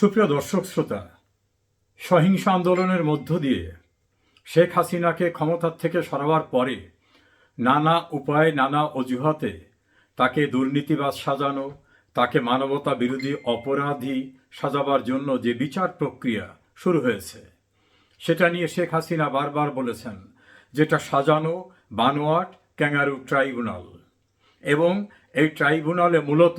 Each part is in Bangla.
সুপ্রিয় দর্শক শ্রোতা, সহিংস আন্দোলনের মধ্য দিয়ে শেখ হাসিনাকে ক্ষমতার থেকে সরাবার পরে নানা উপায়ে, নানা অজুহাতে তাকে দুর্নীতিবাজ সাজানো, তাকে মানবতা বিরোধী অপরাধী সাজাবার জন্য যে বিচার প্রক্রিয়া শুরু হয়েছে, সেটা নিয়ে শেখ হাসিনা বারবার বলেছেন যেটা সাজানো, বানোয়াট, ক্যাঙ্গারু ট্রাইব্যুনাল। এবং এই ট্রাইব্যুনালে মূলত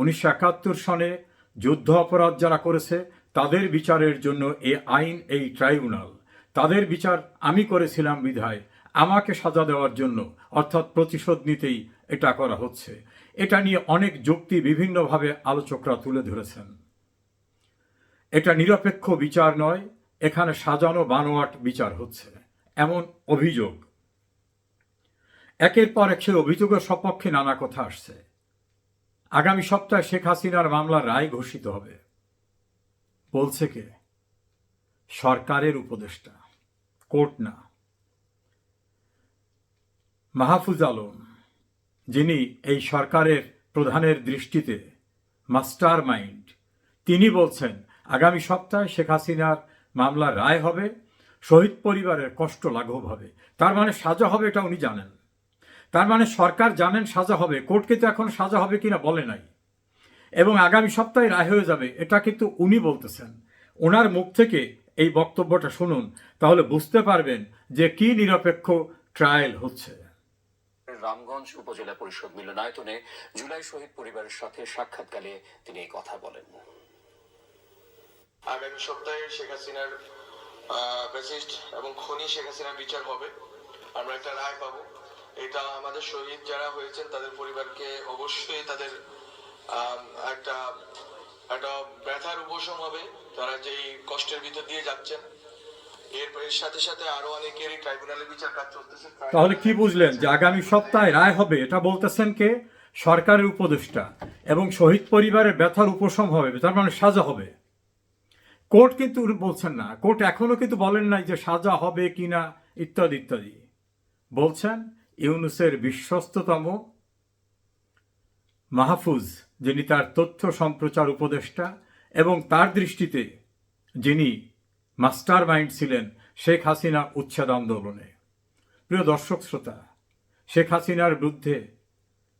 উনিশশো একাত্তর সনে যুদ্ধ অপরাধ যারা করেছে, তাদের বিচারের জন্য এ আইন, এই ট্রাইব্যুনাল। তাদের বিচার আমি করেছিলাম বিধায়, আমাকে সাজা দেওয়ার জন্য, অর্থাৎ প্রতিশোধ নিতেই এটা করা হচ্ছে। এটা নিয়ে অনেক যুক্তি বিভিন্নভাবে আলোচকরা তুলে ধরেছেন। এটা নিরপেক্ষ বিচার নয়, এখানে সাজানো বানোয়াট বিচার হচ্ছে। এমন অভিযোগ। একের পর এক সে অভিযোগের সপক্ষে নানা কথা আসছে। আগামী সপ্তাহে শেখ হাসিনার মামলার রায় ঘোষিত হবে। বলছে কে? সরকারের উপদেষ্টা। কোর্ট না। মাহফুজ আলম, যিনি এই সরকারের প্রধানের দৃষ্টিতে মাস্টার মাইন্ড তিনি বলছেন, আগামী সপ্তাহে শেখ হাসিনার মামলার রায় হবে, শহীদ পরিবারের কষ্ট লাঘব হবে। তার মানে সাজা হবে এটা উনি জানেন। তার মানে সরকার জানেন সাজা হবে কোর্ট কিন্তু এখন সাজা হবে কিনা বলে নাই। এবং আগামী সপ্তাহে রায় হয়ে যাবে এটা কিন্তু উনি বলতেছেন। ওনার মুখ থেকে এই বক্তব্যটা শুনুন তাহলে বুঝতে পারবেন যে কি নিরপেক্ষ ট্রায়াল হচ্ছে। রামগঞ্জ উপজেলা পরিষদ মিলনায়তনে জুলাই শহীদ পরিবারের সাথে সাক্ষাৎকালে তিনি এই কথা বলেন। আগামী সপ্তাহে শেখ হাসিনার এবং খনি শেখ হাসিনার বিচার হবে। আমরা একটা রায় পাবো। এটা আমাদের শহীদ যারা হয়েছেন, তাদের পরিবারকে অবশ্যই তাদের একটা একটা ব্যথার উপশম হবে। তারা যেই কষ্টের ভিতর দিয়ে যাচ্ছেন, এর সাথে সাথে আরও অনেকেরই ট্রাইব্যুনালে বিচার কাজ চলতেছে। তাহলে কি বুঝলেন যে আগামী সপ্তাহে রায় হবে? এটা বলতেছেন কে? সরকারের উপদেষ্টা। এবং শহীদ পরিবারের ব্যথার উপশম হবে, তার মানে সাজা হবে। কোর্ট কিন্তু বলছেন না। কোর্ট এখনও কিন্তু বলেন নাই যে সাজা হবে কিনা, ইত্যাদি ইত্যাদি। বলছেন ইউনুসের বিশ্বস্ততম মাহফুজ, যিনি তার তথ্য সম্প্রচার উপদেষ্টা এবং তার দৃষ্টিতে যিনি মাস্টার মাইন্ড ছিলেন শেখ হাসিনা উচ্ছেদ আন্দোলনে। প্রিয় দর্শক শ্রোতা, শেখ হাসিনার বিরুদ্ধে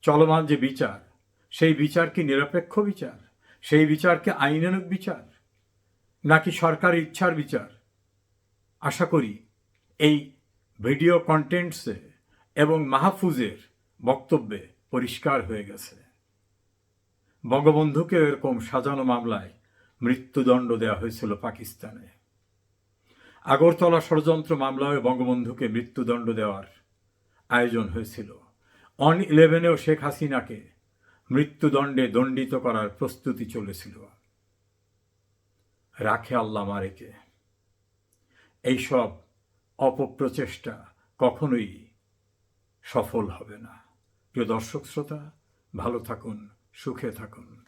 চলমান যে বিচার, সেই বিচার কি নিরপেক্ষ বিচার? সেই বিচার কি আইনানুক বিচার? নাকি সরকারি ইচ্ছার বিচার? আশা করি এই ভিডিও কন্টেন্টসে এবং মাহফুজের বক্তব্যে পরিষ্কার হয়ে গেছে। বঙ্গবন্ধুকে এরকম সাজানো মামলায় মৃত্যুদণ্ড দেওয়া হয়েছিল পাকিস্তানে। আগরতলা ষড়যন্ত্র মামলায় বঙ্গবন্ধুকে মৃত্যুদণ্ড দেওয়ার আয়োজন হয়েছিল। অন ইলেভেনেও শেখ হাসিনাকে মৃত্যুদণ্ডে দণ্ডিত করার প্রস্তুতি চলেছিল। রাখে আল্লাহ মারেকে। এইসব অপপ্রচেষ্টা কখনোই সফল হবে না। প্রিয় দর্শক শ্রোতা ভালো থাকুন সুখে থাকুন।